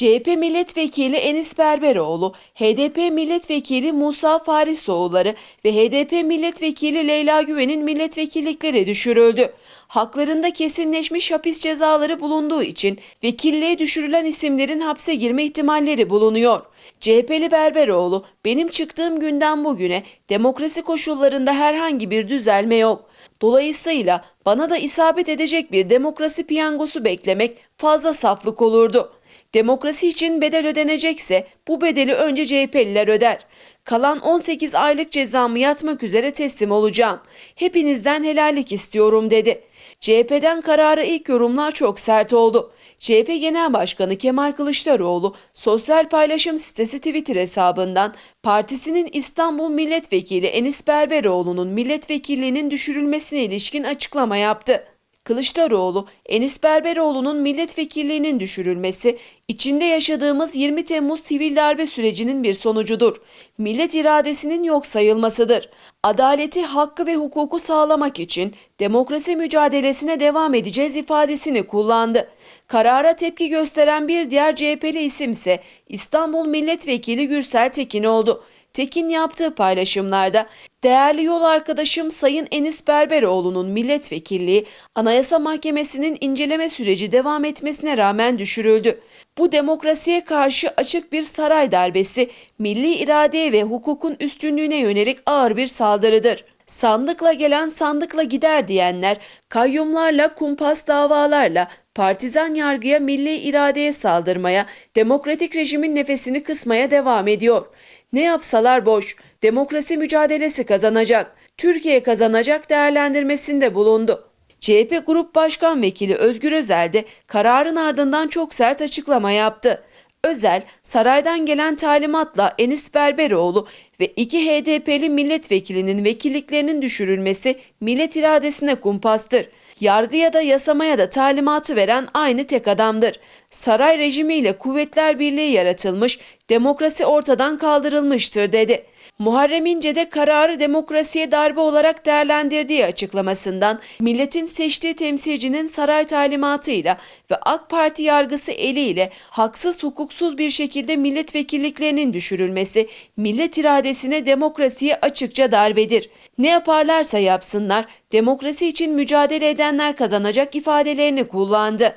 CHP milletvekili Enis Berberoğlu, HDP milletvekili Musa Farisoğulları ve HDP milletvekili Leyla Güven'in milletvekillikleri düşürüldü. Haklarında kesinleşmiş hapis cezaları bulunduğu için vekilliğe düşürülen isimlerin hapse girme ihtimalleri bulunuyor. CHP'li Berberoğlu, benim çıktığım günden bugüne demokrasi koşullarında herhangi bir düzelme yok. Dolayısıyla bana da isabet edecek bir demokrasi piyangosu beklemek fazla saflık olurdu. Demokrasi için bedel ödenecekse bu bedeli önce CHP'liler öder. Kalan 18 aylık cezamı yatmak üzere teslim olacağım. Hepinizden helallik istiyorum dedi. CHP'den karara ilk yorumlar çok sert oldu. CHP Genel Başkanı Kemal Kılıçdaroğlu sosyal paylaşım sitesi Twitter hesabından partisinin İstanbul Milletvekili Enis Berberoğlu'nun milletvekilliğinin düşürülmesine ilişkin açıklama yaptı. Kılıçdaroğlu, Enis Berberoğlu'nun milletvekilliğinin düşürülmesi, içinde yaşadığımız 20 Temmuz sivil darbe sürecinin bir sonucudur. Millet iradesinin yok sayılmasıdır. Adaleti, hakkı ve hukuku sağlamak için demokrasi mücadelesine devam edeceğiz ifadesini kullandı. Karara tepki gösteren bir diğer CHP'li isimse İstanbul Milletvekili Gürsel Tekin oldu. Tekin yaptığı paylaşımlarda değerli yol arkadaşım Sayın Enis Berberoğlu'nun milletvekilliği Anayasa Mahkemesi'nin inceleme süreci devam etmesine rağmen düşürüldü. Bu demokrasiye karşı açık bir saray darbesi, milli iradeye ve hukukun üstünlüğüne yönelik ağır bir saldırıdır. Sandıkla gelen sandıkla gider diyenler, kayyumlarla, kumpas davalarla, partizan yargıya, milli iradeye saldırmaya, demokratik rejimin nefesini kısmaya devam ediyor. Ne yapsalar boş, demokrasi mücadelesi kazanacak, Türkiye kazanacak değerlendirmesinde bulundu. CHP Grup Başkan Vekili Özgür Özel de kararın ardından çok sert açıklama yaptı. Özel, saraydan gelen talimatla Enis Berberoğlu ve iki HDP'li milletvekilinin vekilliklerinin düşürülmesi millet iradesine kumpastır. Yargıya da yasamaya da talimatı veren aynı tek adamdır. Saray rejimiyle kuvvetler birliği yaratılmış, demokrasi ortadan kaldırılmıştır dedi. Muharrem İnce de kararı demokrasiye darbe olarak değerlendirdiği açıklamasından milletin seçtiği temsilcinin saray talimatıyla ve AK Parti yargısı eliyle haksız hukuksuz bir şekilde milletvekilliklerinin düşürülmesi millet iradesine demokrasiye açıkça darbedir. Ne yaparlarsa yapsınlar demokrasi için mücadele edenler kazanacak ifadelerini kullandı.